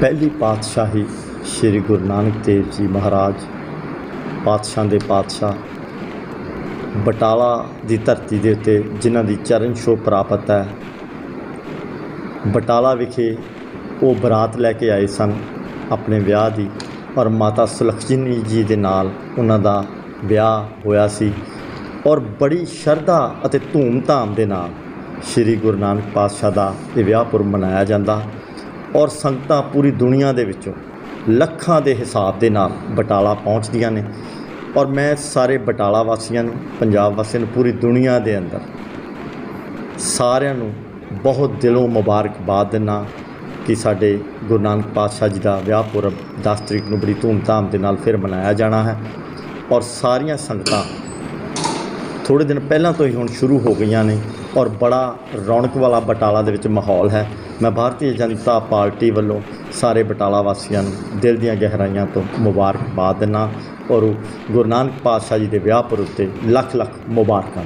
ਪਹਿਲੀ ਪਾਤਸ਼ਾਹੀ ਸ੍ਰੀ ਗੁਰੂ ਨਾਨਕ ਦੇਵ ਜੀ ਮਹਾਰਾਜ ਪਾਤਸ਼ਾਹ ਦੇ ਪਾਤਸ਼ਾਹ ਬਟਾਲਾ ਦੀ ਧਰਤੀ ਦੇ ਉੱਤੇ ਜਿਨ੍ਹਾਂ ਦੀ ਚਰਨ ਛੋਹ ਪ੍ਰਾਪਤ ਹੈ, ਬਟਾਲਾ ਵਿਖੇ ਉਹ ਬਰਾਤ ਲੈ ਕੇ ਆਏ ਸਨ ਆਪਣੇ ਵਿਆਹ ਦੀ ਔਰ ਮਾਤਾ ਸੁਲੱਖਣੀ ਜੀ ਦੇ ਨਾਲ ਉਹਨਾਂ ਦਾ ਵਿਆਹ ਹੋਇਆ ਸੀ ਔਰ ਬੜੀ ਸ਼ਰਧਾ ਅਤੇ ਧੂਮ-ਧਾਮ ਦੇ ਨਾਲ ਸ੍ਰੀ ਗੁਰੂ ਨਾਨਕ ਪਾਤਸ਼ਾਹ ਦਾ ਇਹ ਵਿਆਹ ਪੁਰਬ ਮਨਾਇਆ ਜਾਂਦਾ ਔਰ ਸੰਗਤਾਂ ਪੂਰੀ ਦੁਨੀਆ ਦੇ ਵਿੱਚੋਂ ਲੱਖਾਂ ਦੇ ਹਿਸਾਬ ਦੇ ਨਾਲ ਬਟਾਲਾ ਪਹੁੰਚਦੀਆਂ ਨੇ। ਔਰ ਮੈਂ ਸਾਰੇ ਬਟਾਲਾ ਵਾਸੀਆਂ ਨੂੰ, ਪੰਜਾਬ ਵਾਸੀਆਂ ਨੂੰ ਪੂਰੀ ਦੁਨੀਆ ਦੇ ਅੰਦਰ ਸਾਰਿਆਂ ਨੂੰ ਬਹੁਤ ਦਿਲੋਂ ਮੁਬਾਰਕਬਾਦ ਦਿੰਦਾ ਕਿ ਸਾਡੇ ਗੁਰੂ ਨਾਨਕ ਪਾਤਸ਼ਾਹ ਜੀ ਦਾ ਵਿਆਹ ਪੁਰਬ 10 ਤਰੀਕ ਨੂੰ ਬੜੀ ਧੂਮਧਾਮ ਦੇ ਨਾਲ ਫਿਰ ਮਨਾਇਆ ਜਾਣਾ ਹੈ। ਔਰ ਸਾਰੀਆਂ ਸੰਗਤਾਂ ਥੋੜੇ ਦਿਨ ਪਹਿਲਾਂ ਤੋਂ ਹੀ ਹੁਣ ਸ਼ੁਰੂ ਹੋ ਗਈਆਂ ਨੇ ਔਰ ਬੜਾ ਰੌਣਕ ਵਾਲਾ ਬਟਾਲਾ ਦੇ ਵਿੱਚ ਮਾਹੌਲ ਹੈ। ਮੈਂ ਭਾਰਤੀ ਜਨਤਾ ਪਾਰਟੀ ਵੱਲੋਂ ਸਾਰੇ ਬਟਾਲਾ ਵਾਸੀਆਂ ਨੂੰ ਦਿਲ ਦੀਆਂ ਗਹਿਰਾਈਆਂ ਤੋਂ ਮੁਬਾਰਕਬਾਦ ਦਿੰਦਾ ਔਰ ਗੁਰੂ ਨਾਨਕ ਪਾਤਸ਼ਾਹ ਜੀ ਦੇ ਵਿਆਹ ਪਰ ਉੱਤੇ ਲੱਖ ਲੱਖ ਮੁਬਾਰਕਾਂ